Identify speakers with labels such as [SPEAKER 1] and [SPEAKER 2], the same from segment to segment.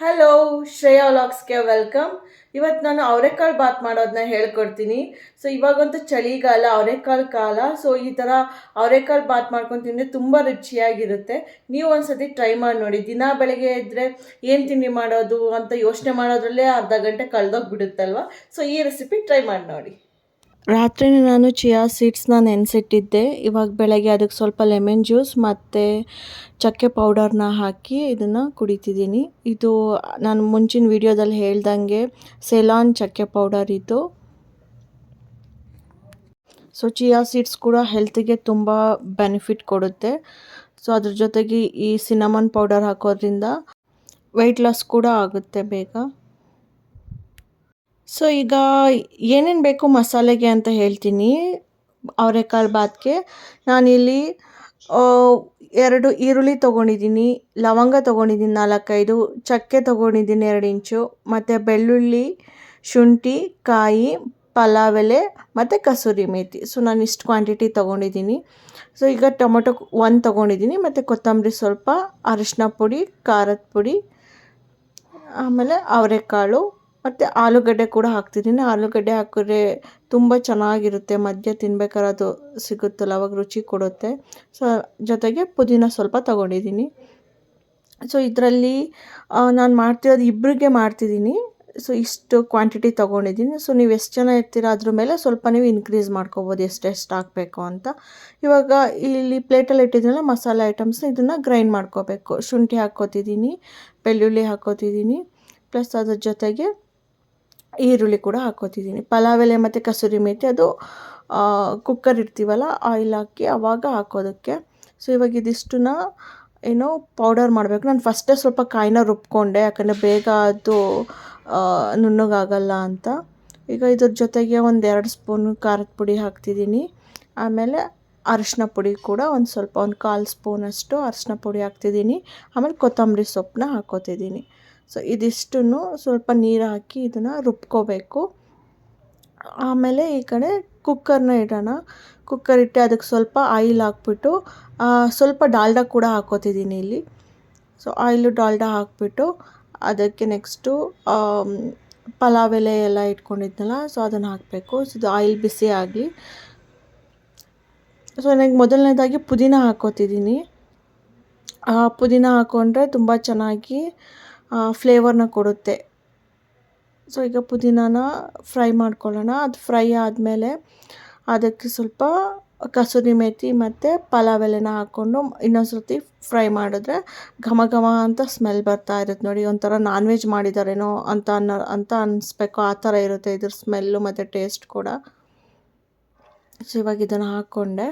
[SPEAKER 1] Hello Shreya ವ್ಲಾಗ್ಸ್ಗೆ welcome ಇವತ್ತು ನಾನು ಅವರೆಕಾಳು ಬಾತ್ ಮಾಡೋದನ್ನ ಹೇಳ್ಕೊಡ್ತೀನಿ. ಸೊ ಇವಾಗಂತೂ ಚಳಿಗಾಲ, ಅವರೆಕಾಳು ಕಾಲ. ಸೊ ಈ ಥರ ಅವರೆಕಾಳು ಬಾತ್ ಮಾಡ್ಕೊಂಡು ತಿಂದರೆ ತುಂಬ ರುಚಿಯಾಗಿರುತ್ತೆ. ನೀವು ಒಂದ್ಸತಿ ಟ್ರೈ ಮಾಡಿ ನೋಡಿ. ದಿನ ಬೆಳಗ್ಗೆ ಇದ್ದರೆ ಏನು ತಿಂಡಿ ಮಾಡೋದು ಅಂತ ಯೋಚನೆ ಮಾಡೋದ್ರಲ್ಲೇ ಅರ್ಧ ಗಂಟೆ ಕಳೆದೋಗ್ಬಿಡುತ್ತಲ್ವ? ಸೊ ಈ ರೆಸಿಪಿ ಟ್ರೈ ಮಾಡಿ ನೋಡಿ. ರಾತ್ರಿ ನಾನು ಚಿಯಾ ಸೀಡ್ಸ್ನ ನೆನೆಸಿಟ್ಟಿದ್ದೆ. ಇವಾಗ ಬೆಳಗ್ಗೆ ಅದಕ್ಕೆ ಸ್ವಲ್ಪ ಲೆಮನ್ ಜ್ಯೂಸ್ ಮತ್ತು ಚಕ್ಕೆ ಪೌಡರ್ನ ಹಾಕಿ ಇದನ್ನು ಕುಡಿತಿದ್ದೀನಿ. ಇದು ನಾನು ಮುಂಚಿನ ವಿಡಿಯೋದಲ್ಲಿ ಹೇಳ್ದಂಗೆ ಸೆಲಾನ್ ಚಕ್ಕೆ ಪೌಡರ್ ಇದು. ಸೊ, ಚಿಯಾ ಸೀಡ್ಸ್ ಕೂಡ ಹೆಲ್ತಿಗೆ ತುಂಬ ಬೆನಿಫಿಟ್ ಕೊಡುತ್ತೆ. ಸೊ, ಅದ್ರ ಜೊತೆಗೆ ಈ ಸಿನಮನ್ ಪೌಡರ್ ಹಾಕೋದ್ರಿಂದ ವೆಯ್ಟ್ ಲಾಸ್ ಕೂಡ ಆಗುತ್ತೆ ಬೇಗ. ಸೊ ಈಗ ಏನೇನು ಬೇಕು ಮಸಾಲೆಗೆ ಅಂತ ಹೇಳ್ತೀನಿ. ಅವರೆಕಾಳು ಬಾತ್ಗೆ. ನಾನಿಲ್ಲಿ ಎರಡು ಈರುಳ್ಳಿ ತೊಗೊಂಡಿದ್ದೀನಿ, ಲವಂಗ ತೊಗೊಂಡಿದ್ದೀನಿ ನಾಲ್ಕೈದು, ಚಕ್ಕೆ ತೊಗೊಂಡಿದ್ದೀನಿ ಎರಡು ಇಂಚು, ಮತ್ತು ಬೆಳ್ಳುಳ್ಳಿ, ಶುಂಠಿ, ಕಾಯಿ ಪಲಾವ್ ಎಲೆ ಮತ್ತು ಕಸೂರಿ ಮೇಥಿ ಸೊ ನಾನು ಇಷ್ಟು ಕ್ವಾಂಟಿಟಿ ತೊಗೊಂಡಿದ್ದೀನಿ. ಸೊ ಈಗ ಟೊಮೊಟೊ ಒಂದು ತೊಗೊಂಡಿದ್ದೀನಿ, ಮತ್ತು ಕೊತ್ತಂಬರಿ ಸ್ವಲ್ಪ ಅರಿಶಿನ ಪುಡಿ, ಖಾರದ ಪುಡಿ, ಆಮೇಲೆ ಅವರೆಕಾಳು ಮತ್ತು ಆಲೂಗಡ್ಡೆ ಕೂಡ ಹಾಕ್ತಿದ್ದೀನಿ. ಆಲೂಗಡ್ಡೆ ಹಾಕಿದ್ರೆ ತುಂಬ ಚೆನ್ನಾಗಿರುತ್ತೆ. ಮಧ್ಯೆ ತಿನ್ಬೇಕಾದ್ರೆ ಅದು ಸಿಗುತ್ತಲ್ಲ, ಅವಾಗ ರುಚಿ ಕೊಡುತ್ತೆ. ಸೊ ಜೊತೆಗೆ ಪುದೀನ ಸ್ವಲ್ಪ ತೊಗೊಂಡಿದ್ದೀನಿ. ಸೊ ಇದರಲ್ಲಿ ನಾನು ಮಾಡ್ತಿರೋದು ಇಬ್ಬರಿಗೆ ಮಾಡ್ತಿದ್ದೀನಿ. ಸೊ ಇಷ್ಟು ಕ್ವಾಂಟಿಟಿ ತೊಗೊಂಡಿದ್ದೀನಿ. ಸೊ ನೀವು ಎಷ್ಟು ಜನ ಇರ್ತೀರ ಅದ್ರ ಮೇಲೆ ಸ್ವಲ್ಪ ನೀವು ಇನ್ಕ್ರೀಸ್ ಮಾಡ್ಕೋಬೋದು ಎಷ್ಟೆಷ್ಟು ಹಾಕಬೇಕು ಅಂತ. ಇವಾಗ ಇಲ್ಲಿ ಪ್ಲೇಟಲ್ಲಿ ಇಟ್ಟಿದ್ದೀನಲ್ಲ, ಮಸಾಲೆ ಐಟಮ್ಸ್ನ ಇದನ್ನು ಗ್ರೈಂಡ್ ಮಾಡ್ಕೋಬೇಕು. ಶುಂಠಿ ಹಾಕ್ಕೋತಿದ್ದೀನಿ, ಬೆಳ್ಳುಳ್ಳಿ ಹಾಕ್ಕೋತಿದ್ದೀನಿ. ಪ್ಲಸ್ ಅದ್ರ ಜೊತೆಗೆ ಈರುಳ್ಳಿ ಕೂಡ ಹಾಕೋತಿದ್ದೀನಿ. ಪಲಾವ್ ಎಲೆ ಮತ್ತು ಕಸೂರಿ ಮೇಥಿ ಅದು ಕುಕ್ಕರ್ ಇಡ್ತೀವಲ್ಲ ಆಯಿಲ್ ಹಾಕಿ ಅವಾಗ ಹಾಕೋದಕ್ಕೆ. ಸೊ ಇವಾಗ ಇದಿಷ್ಟನ್ನ, ಏನೋ ಪೌಡರ್ ಮಾಡಬೇಕು. ನಾನು ಫಸ್ಟೇ ಸ್ವಲ್ಪ ಕಾಯಿನ ರುಬ್ಕೊಂಡೆ, ಯಾಕಂದರೆ ಬೇಗ ಅದು ನುಣ್ಣಗಾಗಲ್ಲ ಅಂತ. ಈಗ ಇದ್ರ ಜೊತೆಗೆ ಒಂದು ಎರಡು ಸ್ಪೂನು ಖಾರದ ಪುಡಿ ಹಾಕ್ತಿದ್ದೀನಿ. ಆಮೇಲೆ ಅರಿಶಿನ ಪುಡಿ ಕೂಡ ಒಂದು ಸ್ವಲ್ಪ, ಒಂದು ಕಾಲು ಸ್ಪೂನಷ್ಟು ಅರಿಶಿನ ಪುಡಿ ಹಾಕ್ತಿದ್ದೀನಿ. ಆಮೇಲೆ ಕೊತ್ತಂಬರಿ ಸೊಪ್ಪನ್ನ ಹಾಕ್ಕೋತಿದ್ದೀನಿ ಸೊ ಇದಿಷ್ಟನ್ನು ಸ್ವಲ್ಪ ನೀರು ಹಾಕಿ ಇದನ್ನು ರುಬ್ಕೋಬೇಕು. ಆಮೇಲೆ ಈ ಕಡೆ ಕುಕ್ಕರ್ನ ಇಡೋಣ. ಕುಕ್ಕರ್ ಇಟ್ಟು ಅದಕ್ಕೆ ಸ್ವಲ್ಪ ಆಯಿಲ್ ಹಾಕ್ಬಿಟ್ಟು ಸ್ವಲ್ಪ ಡಾಲ್ಡಾ ಕೂಡ ಹಾಕೋತಿದ್ದೀನಿ ಇಲ್ಲಿ. ಸೊ ಆಯಿಲು, ಡಾಲ್ಡಾ ಹಾಕ್ಬಿಟ್ಟು ಅದಕ್ಕೆ ನೆಕ್ಸ್ಟು ಪಲಾವ್ ಎಲೆ ಎಲ್ಲ ಇಟ್ಕೊಂಡಿದ್ನಲ್ಲ, ಸೊ ಅದನ್ನು ಹಾಕಬೇಕು. ಸೊ ಇದು ಆಯಿಲ್ ಬಿಸಿ ಆಗಲಿ. ಸೊ ನನಗೆ ಮೊದಲನೇದಾಗಿ ಪುದೀನ ಹಾಕೋತಿದ್ದೀನಿ. ಪುದೀನ ಹಾಕ್ಕೊಂಡ್ರೆ ತುಂಬ ಚೆನ್ನಾಗಿ ಫ್ಲೇವರ್ನ ಕೊಡುತ್ತೆ. ಸೊ ಈಗ ಪುದೀನಾನ ಫ್ರೈ ಮಾಡ್ಕೊಳ್ಳೋಣ. ಅದು ಫ್ರೈ ಆದಮೇಲೆ ಅದಕ್ಕೆ ಸ್ವಲ್ಪ ಕಸೂರಿ ಮೇಥಿ ಮತ್ತು ಪಲಾವ್ ಎಲೆನ ಹಾಕ್ಕೊಂಡು ಇನ್ನೊಂದು ಸರ್ತಿ ಫ್ರೈ ಮಾಡಿದ್ರೆ ಘಮ ಘಮ ಅಂತ ಸ್ಮೆಲ್ ಬರ್ತಾ ಇರುತ್ತೆ ನೋಡಿ. ಒಂಥರ ನಾನ್ ವೆಜ್ ಮಾಡಿದಾರೇನೋ ಅಂತ ಅನ್ನೋ, ಅಂತ ಅನ್ನಿಸ್ಬೇಕು ಆ ಥರ ಇರುತ್ತೆ ಇದ್ರ ಸ್ಮೆಲ್ಲು ಮತ್ತು ಟೇಸ್ಟ್ ಕೂಡ. ಸೊ ಇವಾಗ ಇದನ್ನು ಹಾಕ್ಕೊಂಡೆ.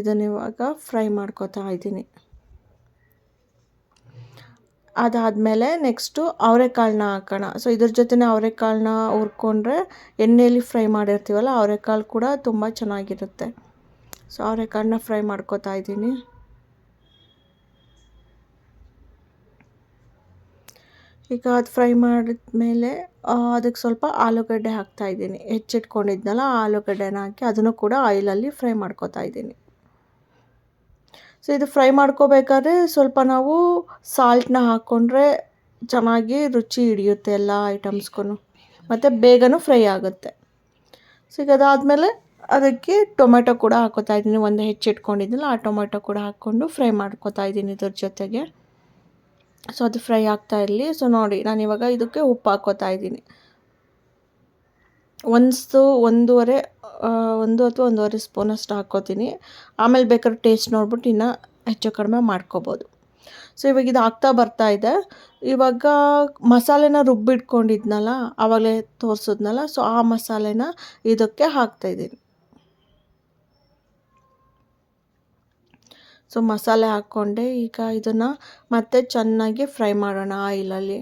[SPEAKER 1] ಇದನ್ನು ಇವಾಗ ಫ್ರೈ ಮಾಡ್ಕೋತಾ ಇದ್ದೀನಿ. ಅದಾದಮೇಲೆ ನೆಕ್ಸ್ಟು ಅವರೆಕಾಳನ್ನ ಹಾಕೋಣ. ಸೊ ಇದ್ರ ಜೊತೆನೇ ಅವರೆಕಾಳನ್ನ ಹುರ್ಕೊಂಡ್ರೆ ಎಣ್ಣೆಯಲ್ಲಿ ಫ್ರೈ ಮಾಡಿರ್ತೀವಲ್ಲ, ಅವರೆಕಾಳು ಕೂಡ ತುಂಬ ಚೆನ್ನಾಗಿರುತ್ತೆ. ಸೊ ಅವರೆಕಾಳನ್ನ ಫ್ರೈ ಮಾಡ್ಕೋತಾ ಇದ್ದೀನಿ. ಈಗ ಅದು ಫ್ರೈ ಮಾಡಿದ್ಮೇಲೆ ಅದಕ್ಕೆ ಸ್ವಲ್ಪ ಆಲೂಗಡ್ಡೆ ಹಾಕ್ತಾಯಿದ್ದೀನಿ ಹೆಚ್ಚಿಟ್ಕೊಂಡಿದ್ನಲ್ಲ ಆಲೂಗಡ್ಡೆನ ಹಾಕಿ ಅದನ್ನು ಕೂಡ ಆಯಿಲಲ್ಲಿ ಫ್ರೈ ಮಾಡ್ಕೋತಾ ಇದ್ದೀನಿ. ಸೊ ಇದು ಫ್ರೈ ಮಾಡ್ಕೋಬೇಕಾದ್ರೆ ಸ್ವಲ್ಪ ನಾವು ಸಾಲ್ಟನ್ನ ಹಾಕ್ಕೊಂಡ್ರೆ ಚೆನ್ನಾಗಿ ರುಚಿ ಹಿಡಿಯುತ್ತೆ ಎಲ್ಲ ಐಟಮ್ಸ್ಗೂ ಮತ್ತು ಬೇಗನೂ ಫ್ರೈ ಆಗುತ್ತೆ. ಸೊ ಈಗ ಅದಾದಮೇಲೆ ಅದಕ್ಕೆ ಟೊಮೆಟೊ ಕೂಡ ಹಾಕೋತಾ ಇದ್ದೀನಿ. ಒಂದು ಹೆಚ್ಚಿಟ್ಕೊಂಡಿದ್ದಿಲ್ಲ ಆ ಟೊಮೆಟೊ ಕೂಡ ಹಾಕ್ಕೊಂಡು ಫ್ರೈ ಮಾಡ್ಕೋತಾ ಇದ್ದೀನಿ ಇದ್ರ ಜೊತೆಗೆ. ಸೊ ಅದು ಫ್ರೈ ಆಗ್ತಾ ಇರಲಿ. ಸೊ ನೋಡಿ, ನಾನು ಇವಾಗ ಇದಕ್ಕೆ ಉಪ್ಪು ಹಾಕೋತಾ ಇದ್ದೀನಿ. ಒಂದು ಒಂದೂವರೆ ಒಂದು ಅಥವಾ ಒಂದೂವರೆ ಸ್ಪೂನಷ್ಟು ಹಾಕ್ಕೋತೀನಿ. ಆಮೇಲೆ ಬೇಕಾದ್ರೆ ಟೇಸ್ಟ್ ನೋಡ್ಬಿಟ್ಟು ಇನ್ನೂ ಹೆಚ್ಚು ಕಡಿಮೆ ಮಾಡ್ಕೋಬೋದು. ಸೊ ಇವಾಗ ಇದು ಆಗ್ತಾ ಬರ್ತಾ ಇದೆ. ಇವಾಗ ಮಸಾಲೆನ ರುಬ್ಬಿಟ್ಕೊಂಡಿದ್ನಲ್ಲ, ಆವಾಗಲೇ ತೋರಿಸಿದ್ನಲ್ಲ ಸೊ ಆ ಮಸಾಲೆನ ಇದಕ್ಕೆ ಹಾಕ್ತಾಯಿದ್ದೀನಿ ಸೊ ಮಸಾಲೆ ಹಾಕ್ಕೊಂಡೆ. ಈಗ ಇದನ್ನು ಮತ್ತೆ ಚೆನ್ನಾಗಿ ಫ್ರೈ ಮಾಡೋಣ ಆಯಿಲಲ್ಲಿ.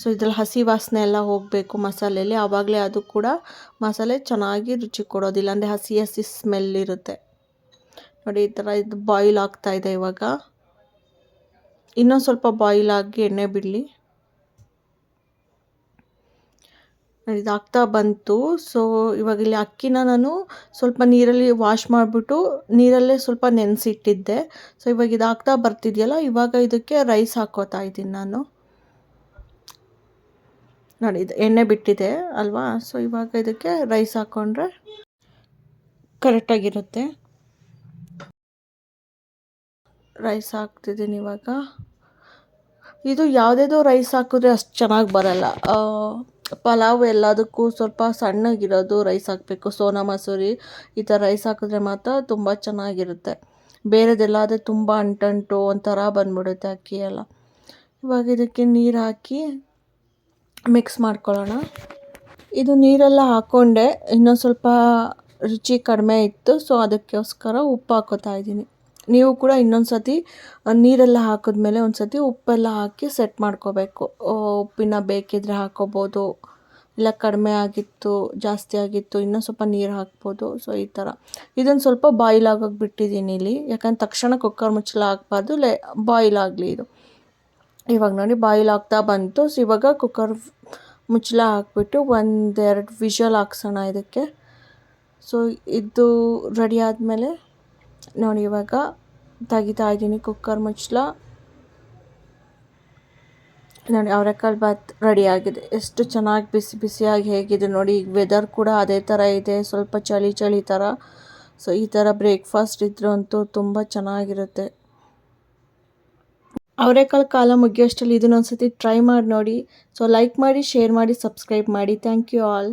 [SPEAKER 1] ಸೊ ಇದ್ರಲ್ಲಿ ಹಸಿ ವಾಸನೆ ಎಲ್ಲ ಹೋಗಬೇಕು ಮಸಾಲೆಯಲ್ಲಿ ಆವಾಗಲೇ ಅದು ಕೂಡ ಮಸಾಲೆ ಚೆನ್ನಾಗಿ ರುಚಿ ಕೊಡೋದಿಲ್ಲ. ಅಂದರೆ ಹಸಿ ಹಸಿ ಸ್ಮೆಲ್ ಇರುತ್ತೆ. ನೋಡಿ, ಈ ಥರ ಇದು ಬಾಯ್ಲ್ ಆಗ್ತಾ ಇದೆ ಇವಾಗ. ಇನ್ನೊಂದು ಸ್ವಲ್ಪ ಬಾಯ್ಲ್ ಆಗಿ ಎಣ್ಣೆ ಬಿಡಲಿ. ಇದಾಗ್ತಾ ಬಂತು. ಸೊ ಇವಾಗ ಇಲ್ಲಿ ಅಕ್ಕಿನ ನಾನು ಸ್ವಲ್ಪ ನೀರಲ್ಲಿ ವಾಶ್ ಮಾಡಿಬಿಟ್ಟು ನೀರಲ್ಲೇ ಸ್ವಲ್ಪ ನೆನೆಸಿಟ್ಟಿದ್ದೆ. ಸೊ ಇವಾಗ ಇದಾಗ್ತಾ ಬರ್ತಿದೆಯಲ್ಲ, ಇವಾಗ ಇದಕ್ಕೆ ರೈಸ್ ಹಾಕೋತಾ ಇದ್ದೀನಿ ನಾನು. ನೋಡಿ ಇದು ಎಣ್ಣೆ ಬಿಟ್ಟಿದೆ ಅಲ್ವಾ? ಸೊ ಇವಾಗ ಇದಕ್ಕೆ ರೈಸ್ ಹಾಕ್ಕೊಂಡ್ರೆ ಕರೆಕ್ಟಾಗಿರುತ್ತೆ ರೈಸ್ ಹಾಕ್ತಿದ್ದೀನಿ ಇವಾಗ. ಇದು ಯಾವುದೇದೋ ರೈಸ್ ಹಾಕಿದ್ರೆ ಅಷ್ಟು ಚೆನ್ನಾಗಿ ಬರಲ್ಲ. ಪಲಾವ್ ಎಲ್ಲದಕ್ಕೂ ಸ್ವಲ್ಪ ಸಣ್ಣಗಿರೋದು ರೈಸ್ ಹಾಕಬೇಕು. ಸೋನಾ ಮಸೂರಿ ಈ ಥರ ರೈಸ್ ಹಾಕಿದ್ರೆ ಮಾತ್ರ ತುಂಬ ಚೆನ್ನಾಗಿರುತ್ತೆ. ಬೇರೆದೆಲ್ಲ ತುಂಬ ಅಂಟಂಟು ಒಂಥರ ಬಂದ್ಬಿಡುತ್ತೆ ಅಕ್ಕಿ ಎಲ್ಲ. ಇವಾಗ ಇದಕ್ಕೆ ನೀರು ಹಾಕಿ ಮಿಕ್ಸ್ ಮಾಡ್ಕೊಳ್ಳೋಣ. ಇದು ನೀರೆಲ್ಲ ಹಾಕ್ಕೊಂಡೆ ಇನ್ನೊಂದು ಸ್ವಲ್ಪ ರುಚಿ ಕಡಿಮೆ ಇತ್ತು ಸೊ ಅದಕ್ಕೋಸ್ಕರ ಉಪ್ಪು ಹಾಕೋತಾ ಇದ್ದೀನಿ. ನೀವು ಕೂಡ ಇನ್ನೊಂದು ಸತಿ ನೀರೆಲ್ಲ ಹಾಕಿದ್ಮೇಲೆ ಒಂದು ಸತಿ ಉಪ್ಪೆಲ್ಲ ಹಾಕಿ ಸೆಟ್ ಮಾಡ್ಕೋಬೇಕು. ಉಪ್ಪಿನ ಬೇಕಿದ್ರೆ ಹಾಕೋಬೋದು, ಇಲ್ಲ ಕಡಿಮೆ ಆಗಿತ್ತು, ಜಾಸ್ತಿ ಆಗಿತ್ತು ಇನ್ನೂ ಸ್ವಲ್ಪ ನೀರು ಹಾಕ್ಬೋದು ಸೊ ಈ ಥರ ಇದನ್ನು ಸ್ವಲ್ಪ ಬಾಯ್ಲ್ ಆಗೋಕೆ ಬಿಟ್ಟಿದ್ದೀನಿ ಇಲ್ಲಿ, ಯಾಕಂದ್ರೆ ತಕ್ಷಣ ಕುಕ್ಕರ್ ಮುಚ್ಚಳ ಹಾಕ್ಬಾರ್ದು ಲೇ ಬಾಯ್ಲ್ ಆಗಲಿ ಇದು. ಇವಾಗ ನೋಡಿ ಬಾಯ್ಲ್ ಆಗ್ತಾ ಬಂತು. ಸೊ ಇವಾಗ ಕುಕ್ಕರ್ ಮುಚ್ಚಳ ಹಾಕ್ಬಿಟ್ಟು ಒಂದೆರಡು ವಿಷಲ್ ಹಾಕ್ಸೋಣ ಇದಕ್ಕೆ. ಸೊ ಇದು ರೆಡಿ ಆದಮೇಲೆ ನೋಡಿ ಇವಾಗ ತೆಗಿತಾ ಇದ್ದೀನಿ ಕುಕ್ಕರ್ ಮುಚ್ಚಳ. ನೋಡಿ, ಅವರೆಕಾಳು ರೆಡಿ ಆಗಿದೆ. ಎಷ್ಟು ಚೆನ್ನಾಗಿ ಬಿಸಿ ಬಿಸಿಯಾಗಿ ಹೇಗಿದೆ ನೋಡಿ. ಈಗ ವೆದರ್ ಕೂಡ ಅದೇ ಥರ ಇದೆ. ಸ್ವಲ್ಪ ಚಳಿ ಚಳಿ ಥರ ಸೊ ಈ ಥರ ಬ್ರೇಕ್ಫಾಸ್ಟ್ ಇದ್ರೂ ಅಂತೂ ತುಂಬ ಚೆನ್ನಾಗಿರುತ್ತೆ. ಅವರೆಕಾಳು ಕಾಲ ಮುಗಿಯೋಷ್ಟರಲ್ಲಿ ಇದನ್ನೊಂದು ಸತಿ ಟ್ರೈ ಮಾಡಿ ನೋಡಿ. ಸೊ ಲೈಕ್ ಮಾಡಿ ಶೇರ್ ಮಾಡಿ ಸಬ್ಸ್ಕ್ರೈಬ್ ಮಾಡಿ. Thank you all